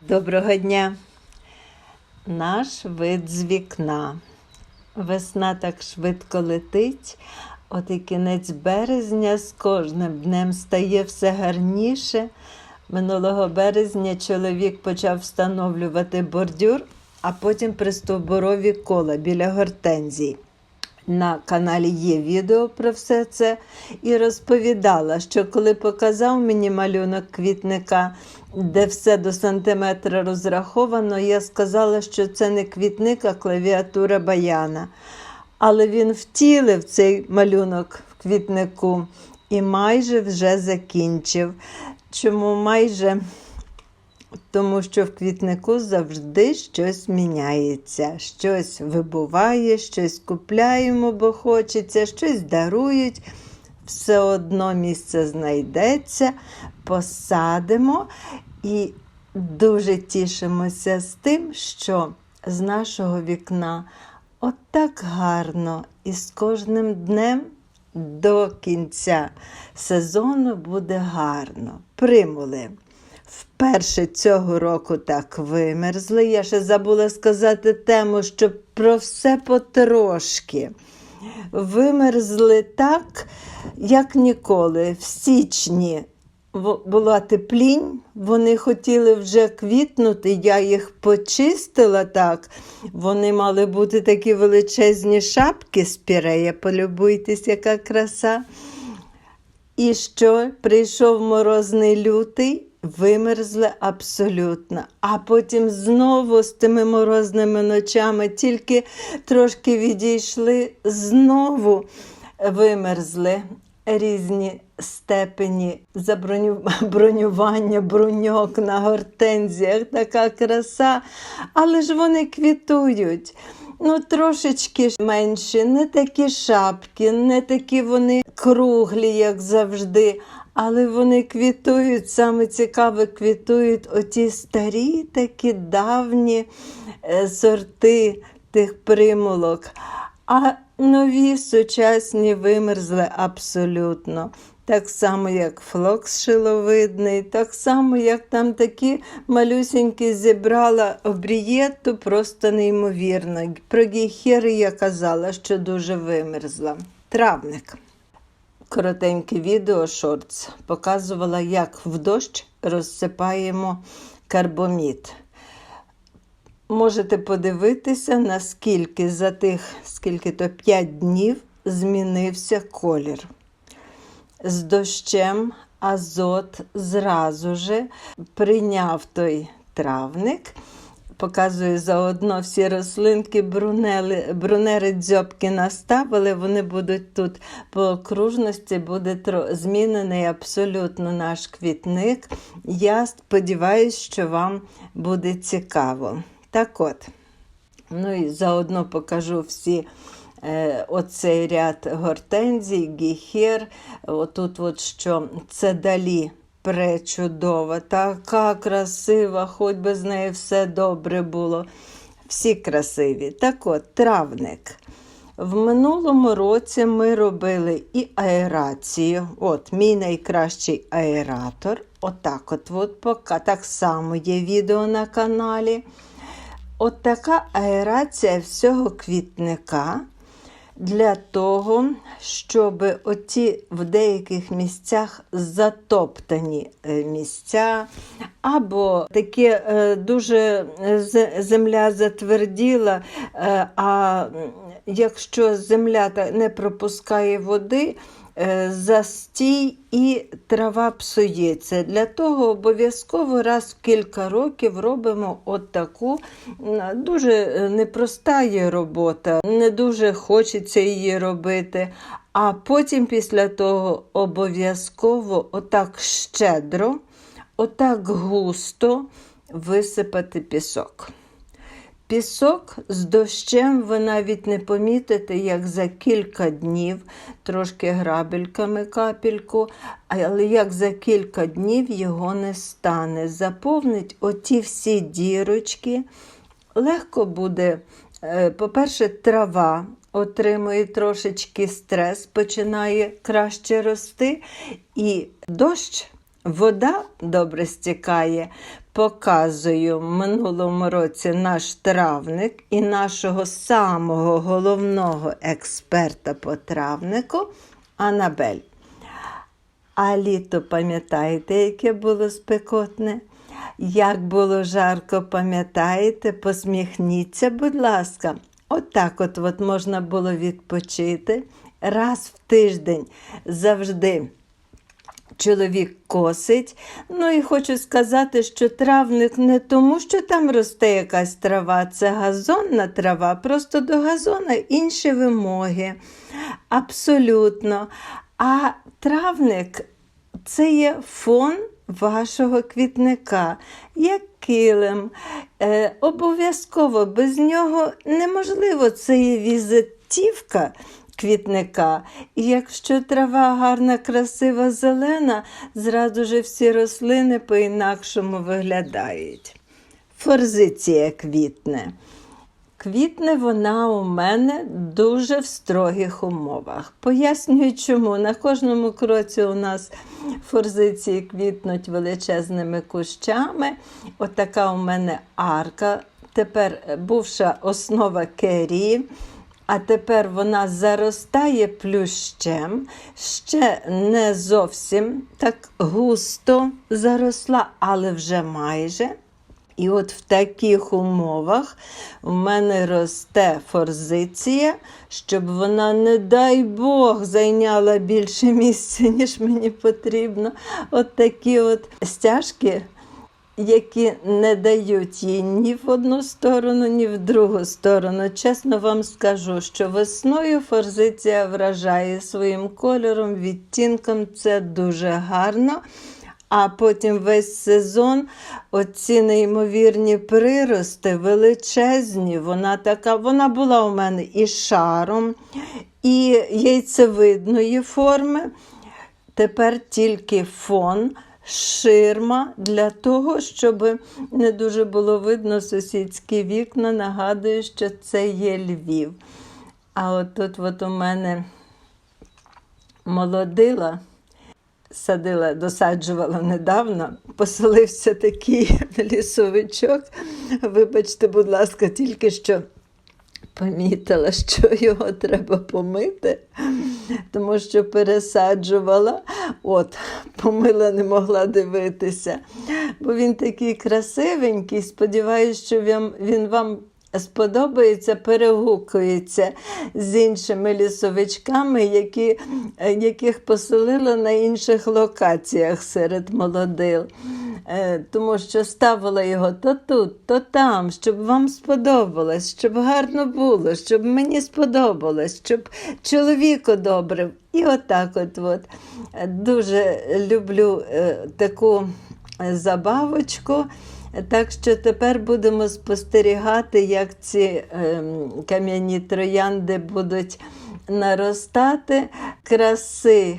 Доброго дня! Наш вид з вікна. Весна так швидко летить, от і кінець березня з кожним днем стає все гарніше. Минулого березня чоловік почав встановлювати бордюр, а потім пристовбурові кола біля гортензій. На каналі є відео про все це і розповідала, що коли показав мені малюнок квітника, де все до сантиметра розраховано, я сказала, що це не квітник, а клавіатура баяна. Але він втілив цей малюнок в квітнику і майже вже закінчив. Чому майже? Тому що в квітнику завжди щось міняється, щось вибуває, щось купляємо, бо хочеться, щось дарують. Все одно місце знайдеться, посадимо і дуже тішимося з тим, що з нашого вікна отак гарно і з кожним днем до кінця сезону буде гарно. Примули. Вперше цього року так вимерзли. Я ще забула сказати тему, що про все потрошки. Вимерзли так, як ніколи. В січні була теплінь, вони хотіли вже квітнути, я їх почистила так. Вони мали бути такі величезні шапки з пірея. Полюбуйтесь, яка краса. І що прийшов морозний лютий, вимерзли абсолютно. А потім знову з тими морозними ночами тільки трошки відійшли, знову вимерзли різні степені заброню- бронювання, бруньок на гортензіях, така краса. Але ж вони квітують. Ну, трошечки менші, не такі шапки, не такі вони круглі, як завжди. Але вони квітують, саме цікаве, квітують оті старі, такі давні е, сорти тих примулок. А нові сучасні вимерзли абсолютно. Так само, як флокс шиловидний, так само, як там такі малюсінькі зібрала обрієту, просто неймовірно. Про гіхери я казала, що дуже вимерзла. Травник. Коротеньке відео шортс показувала, як в дощ розсипаємо карбомід. Можете подивитися, наскільки за тих, скільки то 5 днів змінився колір. З дощем азот зразу же прийняв той травник. Показую заодно всі рослинки, брунели, брунери дзьобки наставили, вони будуть тут по окружності, буде змінений абсолютно наш квітник. Я сподіваюся, що вам буде цікаво. Так от, ну і заодно покажу всі е, оцей ряд гортензій, гіхер. Отут от що це далі пречудова, така красива, хоч би з нею все добре було. Всі красиві. Так от, травник. В минулому році ми робили і аерацію. От, мій найкращий аератор. Отак от, от поки. Так само є відео на каналі. От така аерація всього квітника для того, щоб оті в деяких місцях затоптані е, місця, або таке е, дуже з- земля затверділа, е, а якщо земля не пропускає води, е, застій і трава псується. Для того обов'язково раз в кілька років робимо от таку дуже е, непроста є робота, не дуже хочеться її робити. А потім після того обов'язково отак щедро, отак густо висипати пісок. Пісок з дощем ви навіть не помітите, як за кілька днів, трошки грабельками капельку, але як за кілька днів його не стане. Заповнить оті всі дірочки. Легко буде, е, по-перше, трава отримує трошечки стрес, починає краще рости, і дощ вода добре стікає, показую в минулому році наш травник і нашого самого головного експерта по травнику Анабель. А літо пам'ятаєте, яке було спекотне? Як було жарко, пам'ятаєте? Посміхніться, будь ласка. Отак от, от можна було відпочити раз в тиждень завжди. Чоловік косить. Ну і хочу сказати, що травник не тому, що там росте якась трава, це газонна трава, просто до газона інші вимоги. Абсолютно. А травник це є фон вашого квітника, як килим. Е, обов'язково без нього неможливо це візитівка квітника. І якщо трава гарна, красива, зелена, зразу ж всі рослини по-інакшому виглядають. Форзиція квітне. Квітне вона у мене дуже в строгих умовах. Пояснюю, чому. На кожному кроці у нас форзиції квітнуть величезними кущами. Отака у мене арка. Тепер бувша основа керії. А тепер вона заростає плющем, ще не зовсім так густо заросла, але вже майже. І от в таких умовах у мене росте форзиція, щоб вона, не дай Бог, зайняла більше місця, ніж мені потрібно. От такі от стяжки, які не дають їй ні в одну сторону, ні в другу сторону. Чесно вам скажу, що весною форзиція вражає своїм кольором, відтінком. Це дуже гарно. А потім весь сезон оці неймовірні прирости, величезні. Вона така, вона була у мене і шаром, і яйцевидної форми. Тепер тільки фон, ширма для того, щоб не дуже було видно сусідські вікна. Нагадую, що це є Львів. А от тут от у мене молодила садила, досаджувала недавно, поселився такий лісовичок. Вибачте, будь ласка, тільки що помітила, що його треба помити, тому що пересаджувала, от, помила, не могла дивитися. Бо він такий красивенький, сподіваюся, що він вам сподобається, перегукується з іншими лісовичками, які, яких поселила на інших локаціях серед молодил. Е, Тому що ставила його то тут, то там, щоб вам сподобалось, щоб гарно було, щоб мені сподобалось, щоб чоловіку добре. І отак от, от. Дуже люблю е, таку забавочку. Так що тепер будемо спостерігати, як ці ем, кам'яні троянди будуть наростати. Краси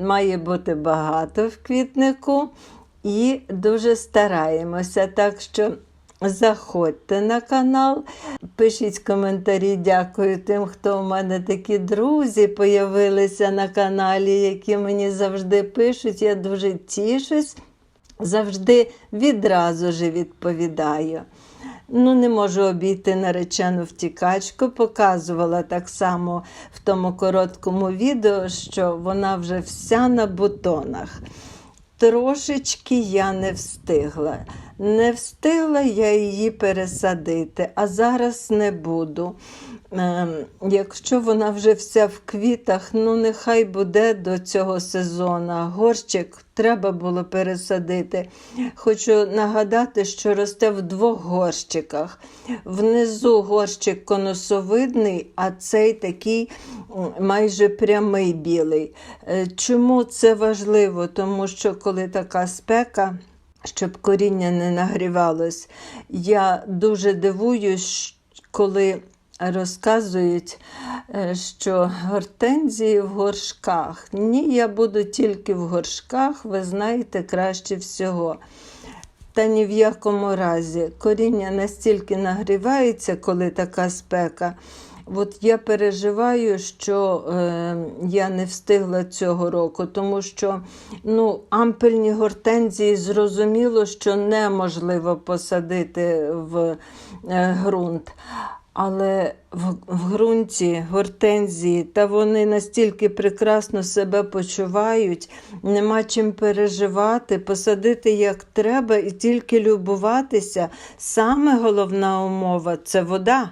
має бути багато в квітнику і дуже стараємося. Так що заходьте на канал, пишіть коментарі. Дякую тим, хто у мене такі друзі появилися на каналі, які мені завжди пишуть. Я дуже тішусь завжди відразу ж відповідаю. Ну, не можу обійти наречену втікачку, показувала так само в тому короткому відео, що вона вже вся на бутонах. Трошечки я не встигла. Не встигла я її пересадити, а зараз не буду. Ем, якщо вона вже вся в квітах, ну нехай буде до цього сезону. Горщик треба було пересадити. Хочу нагадати, що росте в двох горщиках. Внизу горщик конусовидний, а цей такий майже прямий білий. Е, чому це важливо? Тому що коли така спека. Щоб коріння не нагрівалось. Я дуже дивуюсь, коли розказують, е, що гортензії в горшках. Ні, я буду тільки в горшках, ви знаєте, краще всього. Та ні в якому разі коріння настільки нагрівається, коли така спека, От я переживаю, що е, я не встигла цього року, тому що ну, ампельні гортензії зрозуміло, що неможливо посадити в е, ґрунт. Але в, в ґрунті гортензії, та вони настільки прекрасно себе почувають, нема чим переживати, посадити як треба і тільки любуватися. Саме головна умова це вода.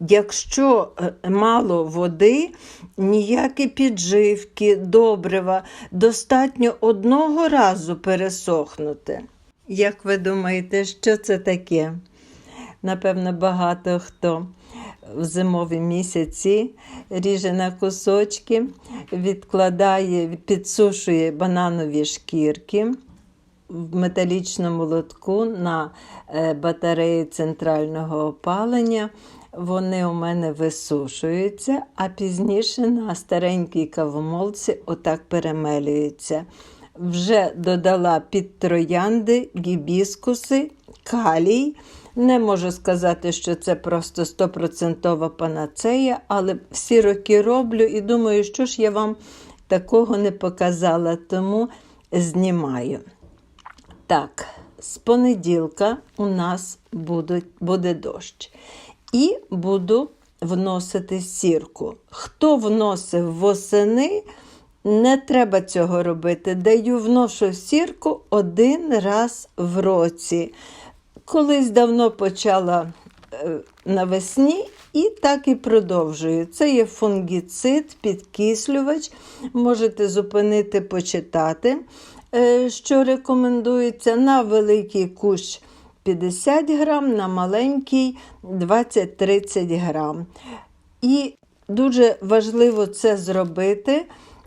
Якщо е, мало води, ніякі підживки, добрива, достатньо одного разу пересохнути. Як ви думаєте, що це таке? Напевно, багато хто в зимові місяці ріже на кусочки, відкладає, підсушує бананові шкірки в металічному лотку на е, батареї центрального опалення. Вони у мене висушуються, а пізніше на старенькій кавомолці отак перемелюються. Вже додала під троянди, гібіскуси, калій. Не можу сказати, що це просто 100% панацея, але всі роки роблю і думаю, що ж я вам такого не показала, тому знімаю. Так, з понеділка у нас будуть, буде дощ. І буду вносити сірку. Хто вносив восени, не треба цього робити. Даю вношу сірку один раз в році. Колись давно почала е, навесні і так і продовжую. Це є фунгіцид, підкислювач. Можете зупинити, почитати, е, що рекомендується на великий кущ 50 грам, на маленький 20-30 грам. І дуже важливо це зробити.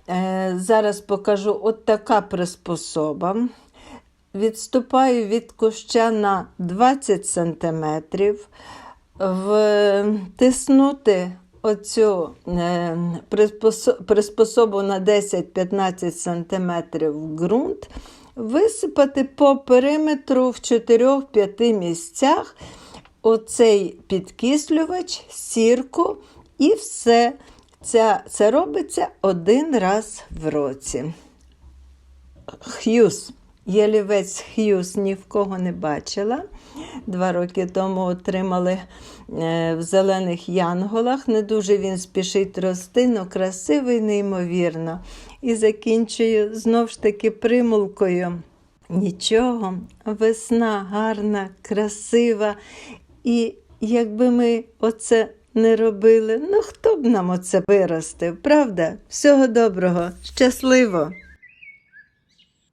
Е, Зараз покажу от така приспособа. Відступаю від куща на 20 см, втиснути оцю е, приспособу на 10-15 см в ґрунт, висипати по периметру в 4-5 місцях оцей підкислювач, сірку і все. Це, це робиться один раз в році. Х'юз. Ялівець Х'юз ні в кого не бачила. Два роки тому отримали е, в зелених янголах. Не дуже він спішить рости, але красивий, неймовірно. І закінчую знов ж таки примулкою. Нічого, весна гарна, красива. І якби ми оце не робили, ну хто б нам оце виростив, правда? Всього доброго, щасливо!